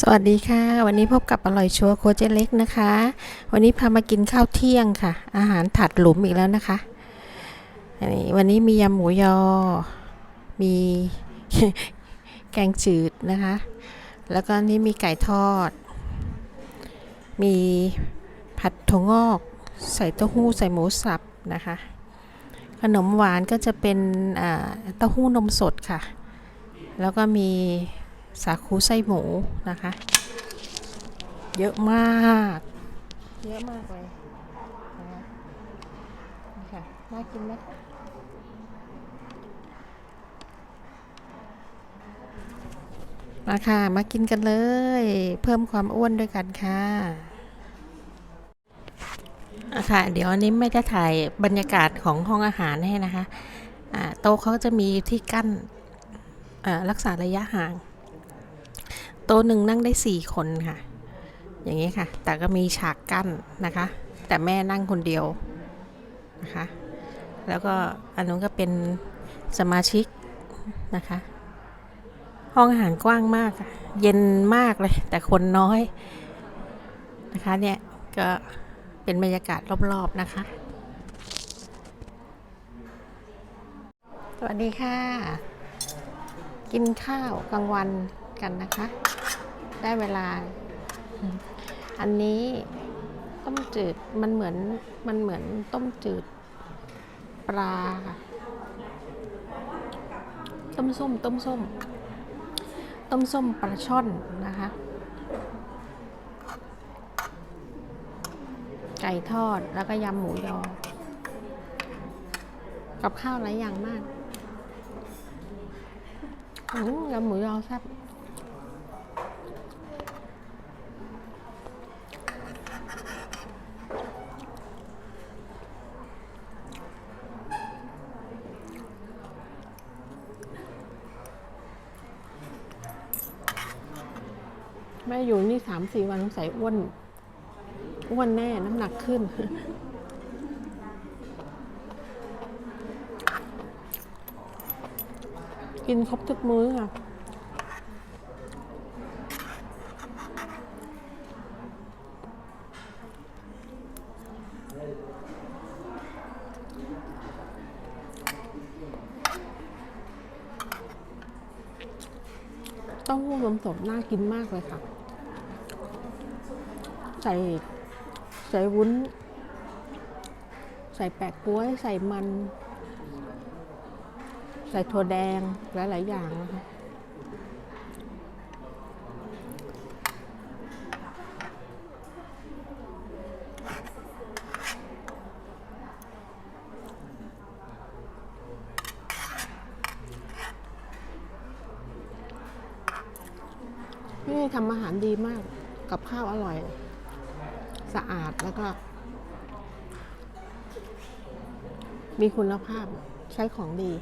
สวัสดีค่ะ วันนี้พบกับอร่อยชัวโคเจเล็กนะคะ วันนี้พามากินข้าวเที่ยงค่ะ อาหารถัดหลุมอีกแล้วนะคะอันนี้วันนี้มียำหมูยอ มีแกงจืดนะคะ แล้วก็นี่มีไก่ทอด มีผัดถั่วงอก ใส่เต้าหู้ใส่หมูสับนะคะ ขนมหวานก็จะเป็นเต้าหู้นมสดค่ะ แล้วก็มี สาคูไส้หมูนะคะ เยอะมาก เยอะมากเลยนะคะนี่ค่ะ น่ากินไหมคะมาค่ะ มากินกันเลย เพิ่มความอ้วนด้วยกันค่ะอะค่ะ เดี๋ยวอันนี้ไม่ได้ถ่ายบรรยากาศของห้องอาหารให้นะคะอ่าโต๊ะเขาจะมีที่กั้นอ่ารักษาระยะห่าง โต๊ะหนึ่งนั่งได้สี่คนค่ะ อย่างนี้ค่ะ แต่ก็มีฉากกั้นนะคะ แต่แม่นั่งคนเดียวนะคะ แล้วก็อันนู้นก็เป็นสมาชิกนะคะ ห้องอาหารกว้างมาก เย็นมากเลย แต่คนน้อยนะคะเนี่ยก็เป็นบรรยากาศรอบๆนะคะ สวัสดีค่ะ กินข้าวกลางวันกันนะคะ ได้เวลา อันนี้ต้มจืดมันเหมือนมันเหมือนต้มจืดปลาค่ะต้มส้ม ต้มส้ม ต้มส้มปลาช่อนนะคะ ไก่ทอดแล้วก็ยำหมูยอ กับข้าวหลายอย่างมากอืมยำหมูยอแซ่บ ม่อยู่นี่สามสี่วันสงสัยอ้วนอ้วนแน่น้ำหนักขึ้น กินครบทุกมื้อค่ะเต้าหู้นมสดน่ากินมากเลยค่ะ ใส่ใส่วุ้น ใส่แปะกล้วย ใส่มัน ใส่ถั่วแดงหลายๆอย่างนะคะนี่ทำอาหารดีมาก กับข้าวอร่อย สะอาดแล้วก็ มีคุณภาพใช้ของดี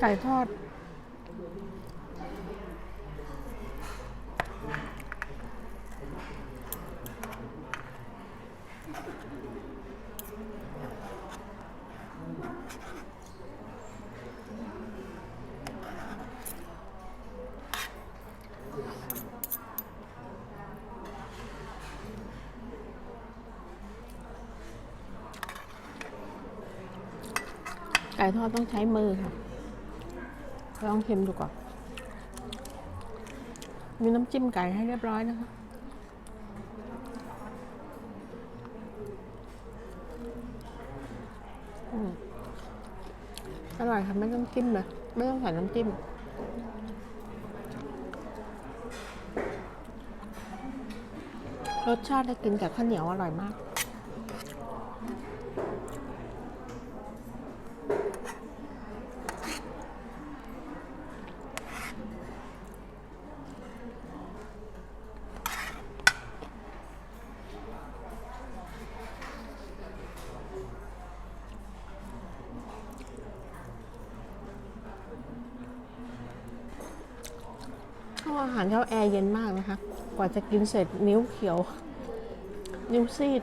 ไก่ทอด ไก่ทอดต้องใช้มือค่ะ ลองชิมดูก่อน มีน้ำจิ้มไก่ให้เรียบร้อยนะคะอืมอร่อยค่ะไม่ต้องจิ้มเลยไม่ต้องใส่น้ำจิ้มรสชาติได้กินกับข้าวเหนียวอร่อยมาก อา หารเขาแอร์เย็นมากนะคะ กว่าจะกินเสร็จนิ้วเขียว นิ้วซีด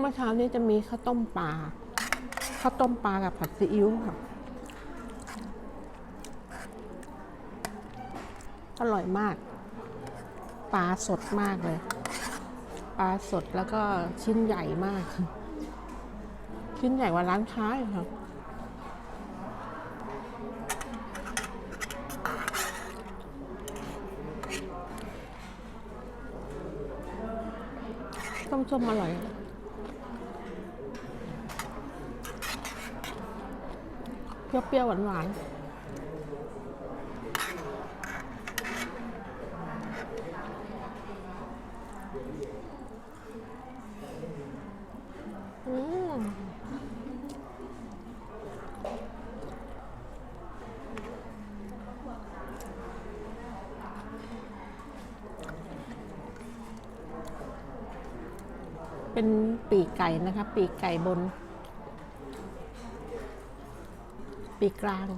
เมื่อเช้านี้จะมีข้าวต้มปลาข้าวต้มปลากับผัดซีอิ๊วค่ะ อร่อยมาก ปลาสดมากเลย ปลาสดแล้วก็ชิ้นใหญ่มาก ชิ้นใหญ่กว่าร้านค้าอีกค่ะส้มอร่อย เปรี้ยวๆหวานๆอืมเป็นปีกไก่นะคะ ปีกไก่บน ปีกกลาง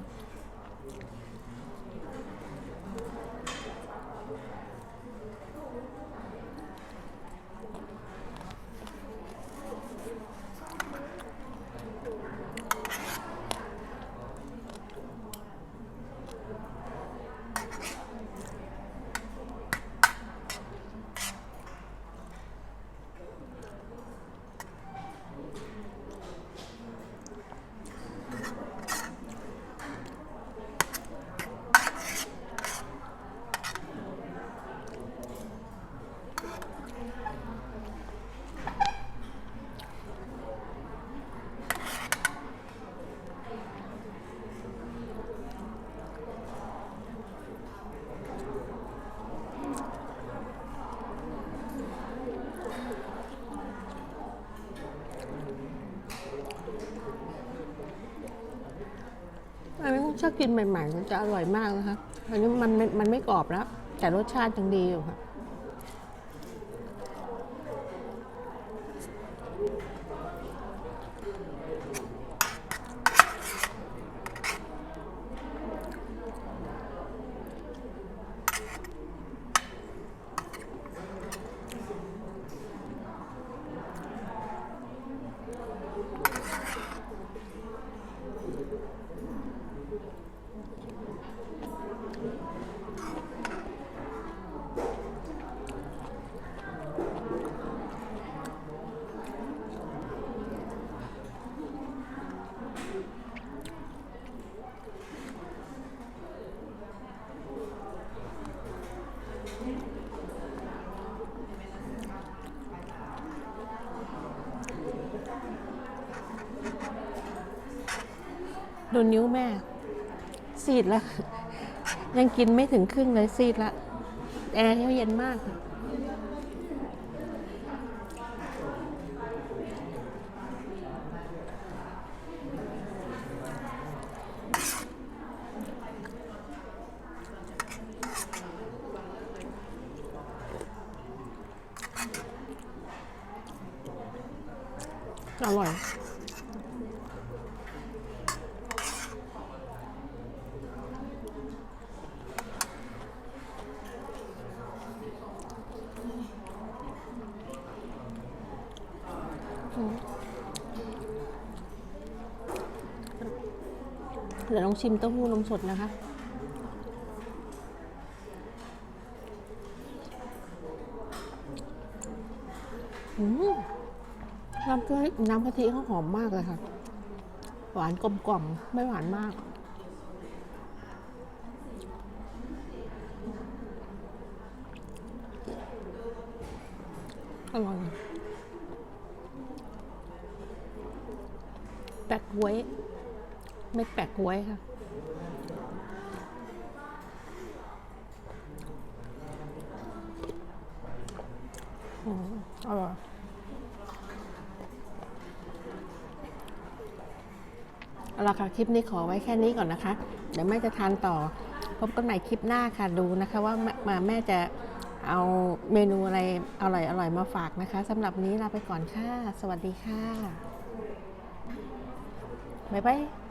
อันนี้ถ้า กินใหม่ๆมันจะอร่อยมากนะคะอันนี้มันมันมันไม่กรอบแล้ว แต่รสชาติยังดีอยู่ค่ะ ดูนิ้วแม่ ซีดแล้ว ยังกินไม่ถึงครึ่งเลยซีดละแอร์เขาเย็นมากค่ะอร่อย เดี๋ยวลองชิมเต้าหู้นมสดนะคะ อืมน้ำกะทิน้ำกะทิเขาหอมมากเลยค่ะ หวานกลมกล่อมไม่หวานมากอร่อยแปะกล้ เม่แปลกล้วยค่ะอร่อยเอาละค่ะ คลิปนี้ขอไว้แค่นี้ก่อนนะคะ เดี๋ยวแม่จะทานต่อ พบกันใหม่คลิปหน้าค่ะ ดูนะคะว่ามมาแม่จะเอาเมนูอะไรอร่อยอร่อยมาฝากนะคะสำหรับนี้ลาไปก่อนค่ะ สวัสดีค่ะ บ๊ายบาย